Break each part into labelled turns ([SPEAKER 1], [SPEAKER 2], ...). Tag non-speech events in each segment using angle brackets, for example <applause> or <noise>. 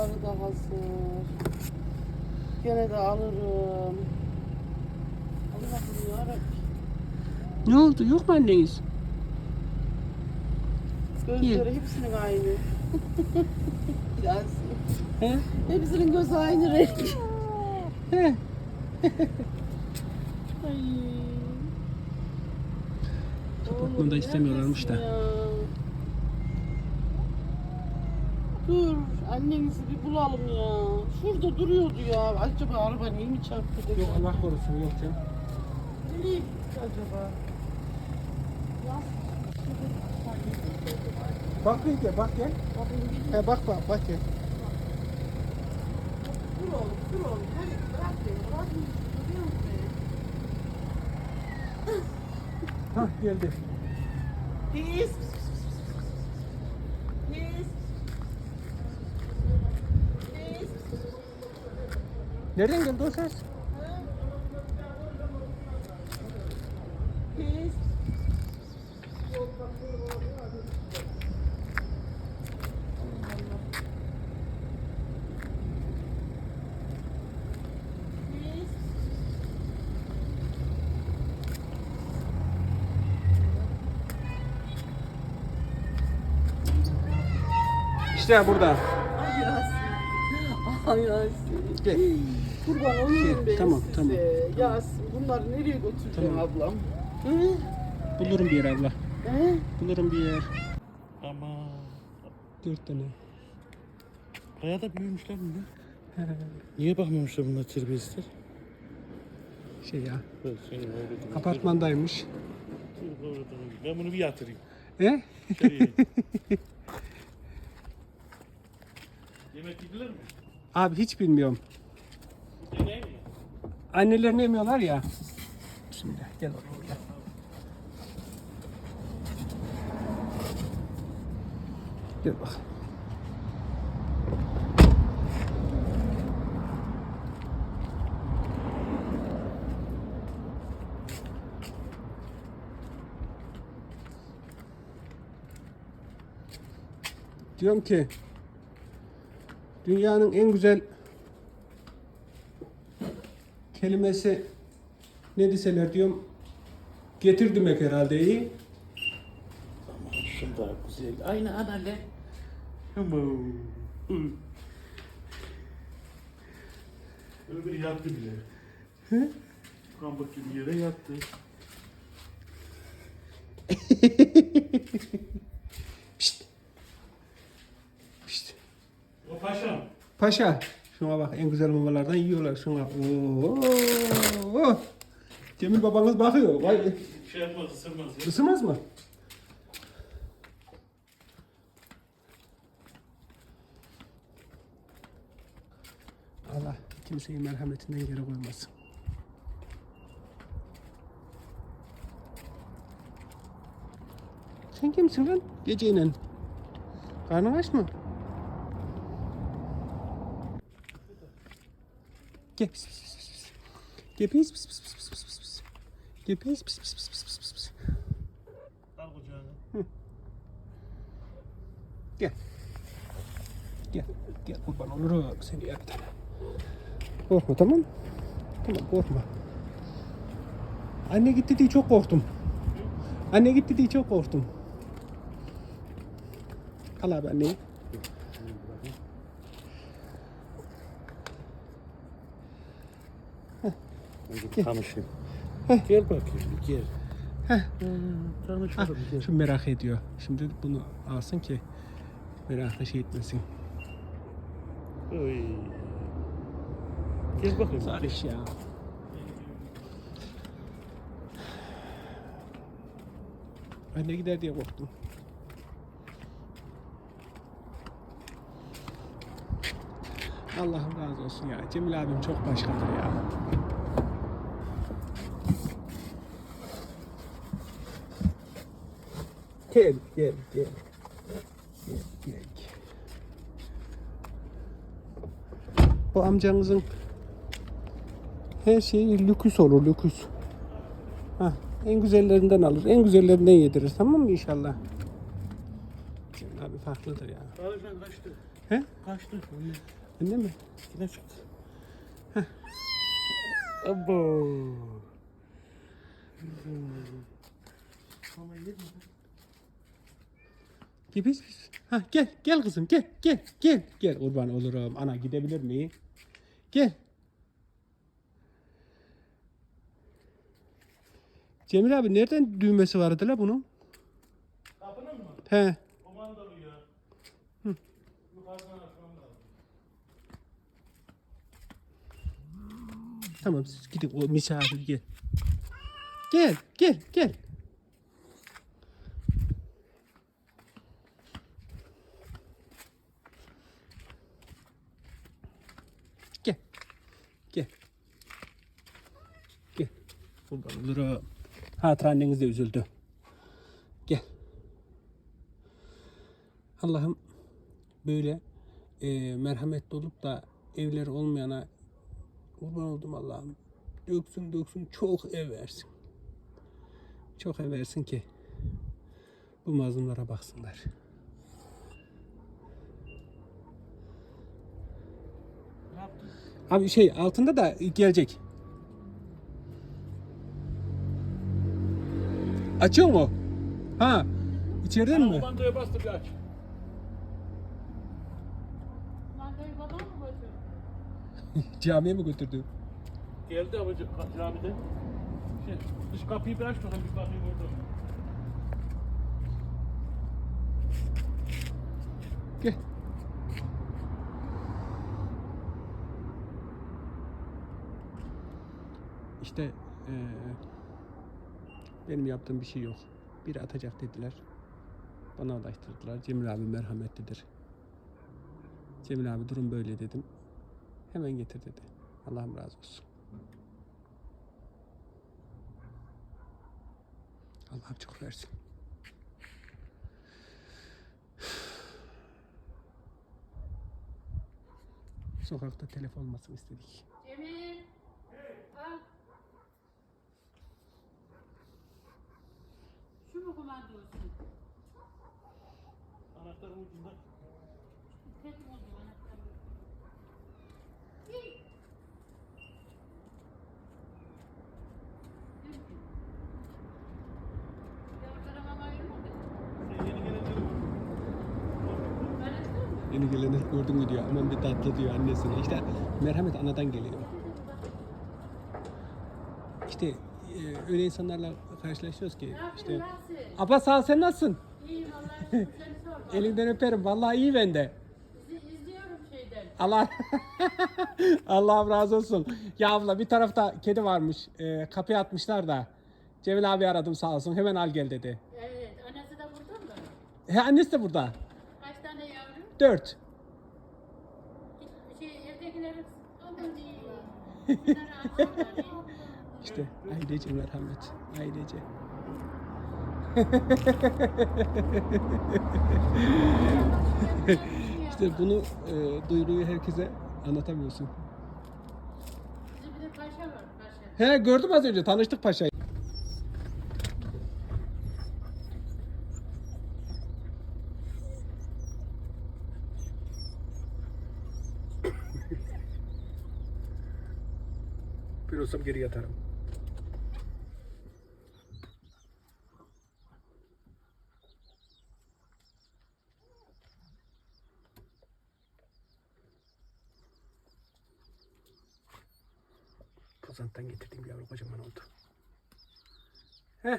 [SPEAKER 1] Çorapları da hazır. Gene de alırım. Allah'ım yarabbim.
[SPEAKER 2] Ne oldu? Yok mu anneniz?
[SPEAKER 1] Gözleri hepsinin aynı. <laughs> Yasin.
[SPEAKER 2] He?
[SPEAKER 1] Hepsinin gözü aynı renk.
[SPEAKER 2] He.
[SPEAKER 1] Ay.
[SPEAKER 2] Apartmanda
[SPEAKER 1] Oğlum,
[SPEAKER 2] istemiyorlarmış da.
[SPEAKER 1] ya? Dur, annenizi bir bulalım ya. Şurada duruyordu ya. Acaba araba niye mi çarptı? dedi.
[SPEAKER 2] Yok Allah korusun yok canım.
[SPEAKER 1] Nereye gitti acaba? Ya,
[SPEAKER 2] Bak bir gel bak gel.
[SPEAKER 1] bir
[SPEAKER 2] He bak bak bak gel.
[SPEAKER 1] Dur oğlum, dur oğlum. Hadi bırak beni, bırak beni. Duruyor musun?
[SPEAKER 2] Hah geldi.
[SPEAKER 1] Pis. Pis. Pis.
[SPEAKER 2] Nereden geldi o ses? İşte burada.
[SPEAKER 1] Ay Yasin.
[SPEAKER 2] Gel.
[SPEAKER 1] Kurban olurum ben
[SPEAKER 2] tamam,
[SPEAKER 1] size.
[SPEAKER 2] tamam.
[SPEAKER 1] Yasin bunları nereye götüreceğim
[SPEAKER 2] Tamam.
[SPEAKER 1] ablam? Hı?
[SPEAKER 2] Bulurum bir yer abla.
[SPEAKER 1] Hı?
[SPEAKER 2] Bulurum bir yer.
[SPEAKER 3] Ama
[SPEAKER 2] Dört tane.
[SPEAKER 3] bayağı da büyümüşler mi? Niye bakmamışlar bunlar terbiyesizler?
[SPEAKER 2] Şey ya.
[SPEAKER 3] Ben senin öyle
[SPEAKER 2] Apartmandaymış.
[SPEAKER 3] Ben bunu bir yatırayım.
[SPEAKER 2] He?
[SPEAKER 3] İçeriye.
[SPEAKER 2] Abi hiç bilmiyorum.
[SPEAKER 3] Deneyim mi?
[SPEAKER 2] Annelerini yemiyorlar ya. Şimdi gel oraya. Gel bak. Diyorum ki dünyanın en güzel kelimesi ne deseler diyorum getir demek herhalde iyi.
[SPEAKER 3] Aman şunda güzel. Aynı anneanne. Ama. Öbürü yattı bile.
[SPEAKER 2] Hı?
[SPEAKER 3] Kambak gibi yere yattı. <laughs>
[SPEAKER 2] Paşa şuna bak en güzel mamalardan yiyorlar şuna. Oo. Cemil babanız bakıyor. Vay.
[SPEAKER 3] Şey yapmaz, ısırmaz ya.
[SPEAKER 2] Isınmaz mı? Allah kimseyi merhametinden geri koymasın. Sen kimsin lan? Geceyle. Karnın aç mı? Gel. Pis, pis, pis, pis. Gel pis pis pis pis pis pis pis. Gel pis pis pis pis pis pis pis pis.
[SPEAKER 3] Al kucağına.
[SPEAKER 2] Gel. Gel. Gel kurban olurum seni yerden. Korkma tamam Tamam korkma. Anne gitti diye çok korktum. Anne gitti diye çok korktum. Al abi anneyi.
[SPEAKER 3] Önce tanışayım. Gel bakayım, gel.
[SPEAKER 2] Heh.
[SPEAKER 3] Hmm, Tanışalım, gel.
[SPEAKER 2] Şimdi merak ediyor. Şimdi bunu alsın ki merakla şey etmesin.
[SPEAKER 3] Oy. Gel bakayım.
[SPEAKER 2] Salih ya. Anne gider diye korktum. Allah'ım razı olsun ya. Cemil abim çok başkadır ya. Gel, gel, gel. Gel, gel. Bu amcanızın her şeyi lüküs olur lüküs. Hah, en güzellerinden alır. En güzellerinden yedirir. Tamam mı inşallah? Abi farklıdır ya.
[SPEAKER 3] Tanışan kaçtı.
[SPEAKER 2] He?
[SPEAKER 3] Kaçtı. Anne.
[SPEAKER 2] Anne mi?
[SPEAKER 3] Yine çıktı. Abo. Ama yedi
[SPEAKER 2] Gel biz. Ha gel gel kızım gel gel gel gel kurban olurum. Ana gidebilir mi? Gel. Cemil abi nereden düğmesi vardı la bunun?
[SPEAKER 3] Kapının mı?
[SPEAKER 2] He.
[SPEAKER 3] Komandalı ya. Yukarıdan açmam lazım.
[SPEAKER 2] Tamam siz gidin o misafir. Gel gel gel. Gel. Gel. Gel. Kurban olurum. Hatır de üzüldü. Gel. Allah'ım böyle e, merhametli olup da evleri olmayana Kurban oldum Allah'ım. Döksün döksün çok ev versin. Çok ev versin ki bu mazlumlara baksınlar. Abi şey altında da gelecek. Açıyor mu? Ha. İçeriden mi?
[SPEAKER 3] Komandaya bastı bir aç.
[SPEAKER 1] Mandayı bana mı götürdün? <laughs>
[SPEAKER 2] Camiye mi götürdü?
[SPEAKER 3] Geldi abicim camide. Şey, dış kapıyı bir aç bakalım bir kapıyı vurdum.
[SPEAKER 2] Gel. İşte eee, benim yaptığım bir şey yok. Biri atacak dediler. Bana ulaştırdılar. Cemil abi merhametlidir. Cemil abi durum böyle dedim. Hemen getir dedi. Allah'ım razı olsun. Allah'ım çok versin. Sokakta telef olmasını istedik.
[SPEAKER 1] Cemil. Al. Şu mu kumanda olsun?
[SPEAKER 3] Anahtarın ucunda.
[SPEAKER 1] Tek buldum anahtarı. Hey. Dur ki. Ya ortada mama ayırmadı.
[SPEAKER 3] Şey, yeni gelenleri var.
[SPEAKER 1] Ben açtım mı?
[SPEAKER 2] Yeni gelenler gördün mü diyor. Aman bir tatlı diyor annesine. İşte merhamet anadan geliyor. İşte e, öyle insanlarla karşılaşıyoruz ki. İşte? Abla sağ ol, sen nasılsın?
[SPEAKER 1] İyiyim Allah'a <laughs> şükür seni sorma.
[SPEAKER 2] Elinden öperim. Vallahi iyi.
[SPEAKER 1] İzi- izliyorum şeyden.
[SPEAKER 2] Allah <laughs> Allah razı olsun. Ya abla bir tarafta kedi varmış. E, kapıya atmışlar da. Cemil abi aradım sağ olsun. Hemen al gel dedi.
[SPEAKER 1] Evet, annesi de burada mı?
[SPEAKER 2] He annesi de burada.
[SPEAKER 1] Kaç tane yavrum?
[SPEAKER 2] Dört.
[SPEAKER 1] Şey. <laughs>
[SPEAKER 2] İşte ailece merhamet. Ailece. <laughs> İşte bunu e, duyuruyu herkese anlatamıyorsun. He gördüm az önce tanıştık paşayı. Olsam geri yatarım. Pozant'tan getirdiğim yavru kocaman oldu. Heh.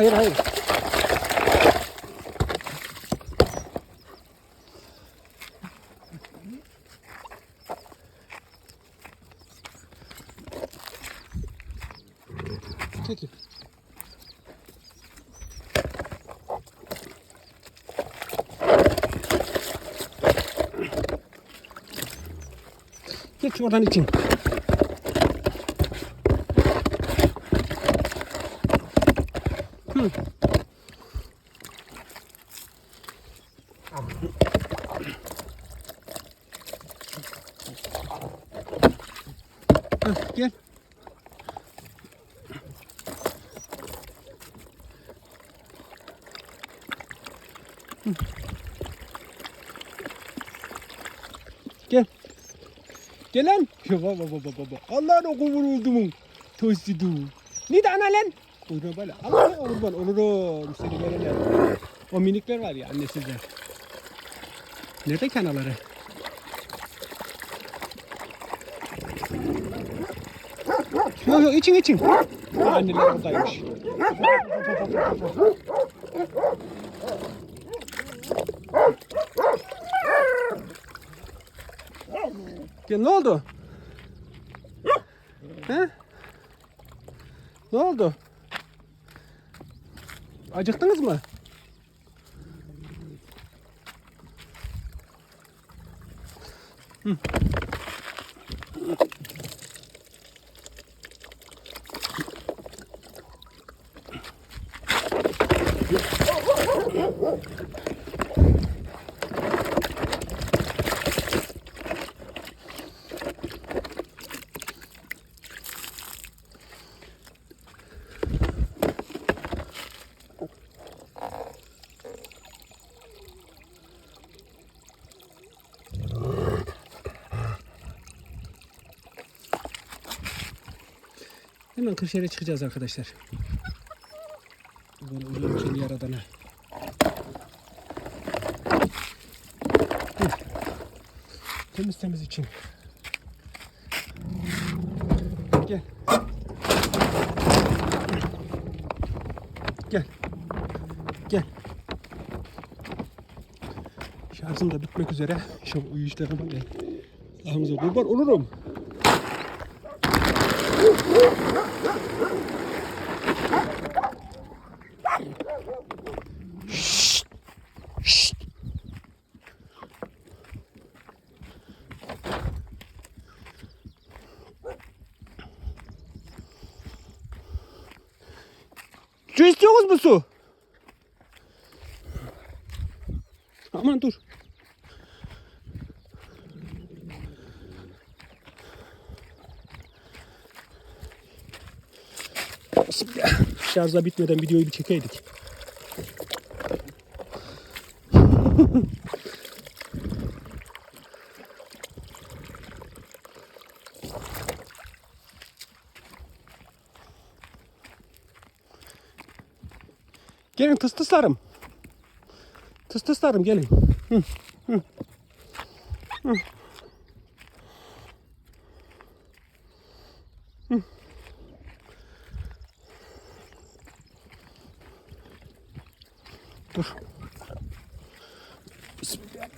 [SPEAKER 2] 해라 해라 Thank you. Geç oradan için. Hı. Gel. Gel lan. Ya baba baba baba. Allah'ın o kuvuruldumun. Tostidu. Ne de ana lan? Buyurun böyle. Allah'ın kurban olurum. Seni vereler. O minikler var ya annesizler. Nerede kanaları? Yok yok için için. Anneler oradaymış. Ya ne oldu? He? Ne oldu? Acıktınız mı? Hı. Hemen Kırşehir'e çıkacağız arkadaşlar. Böyle uzun şey yaradana. Temiz temiz için. Gel. Gel. Gel. Şarjım da bitmek üzere. Şu uyuşlarıma gel. Allah'ımıza kurban olurum. Su istiyorsunuz mu su? Aman dur. Bismillah. Şarja bitmeden videoyu bir çekeydik. Gelin tıslarım. Tıslarım gelin. Hı, hı, hı. Hı. Dur. Bismillah.